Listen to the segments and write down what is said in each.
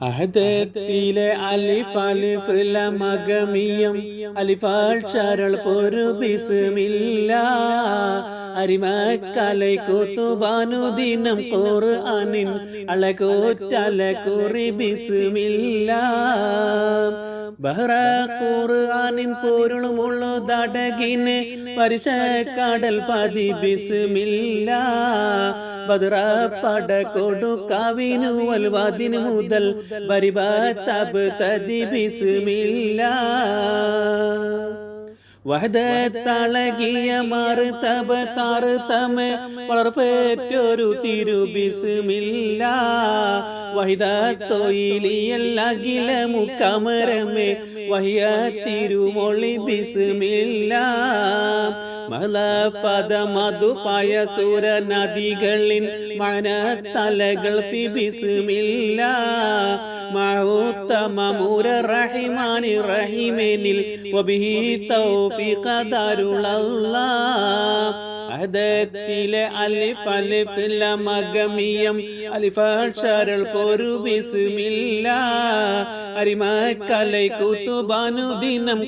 അഹദത്തിലെ അലിഫ് അലിഫ് ലമഗമിയം അലിഫാൾ ചരൾ പൊരു ബിസ്മില്ല അരിമക്കലൈ ദിനം ഖുർആനിൻ അളകൂറ്റല കുറി ബഹ്റ ഖുർആനിൻ പൊരുളുമുള്ളു ദടകിന് കടൽ പതി ബിസ്മില്ല. ബദ്ര പട കൊടു കവിനുവൽ വതിന് മുതൽ ബരിബ തബ് തതി ബിസ്മില്ല. വഹദത്തളകിയ മറുതബ താറുതമ വളർപ്പേറ്റൊരു തിരുബിസുമില്ല. വഹിതത്തൊയിലിയല്ല മുക്കമരമേ വഹിയ തിരുമൊളി ബിസ്മില്ല. മലപദ മധുപായ സുര നദികളിൻ മന തലകൾ ഫി ബിസ്മില്ല മൗത്തമമുര റഹിമാനി റഹിമേനിൽ വബിഹി തൗഫീഖ ദാരുളല്ലാ അഹദത്തിലെ അലിഫലിഫില മകമിയം ലമഗമിയം അലിഫക്ഷരൾ പൊരു ബിസ്മില്ല അരിമക്കലൈ കുത്തുബാനു ദിനം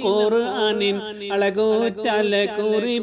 അനിൻ അളകൂറ്റല കുറി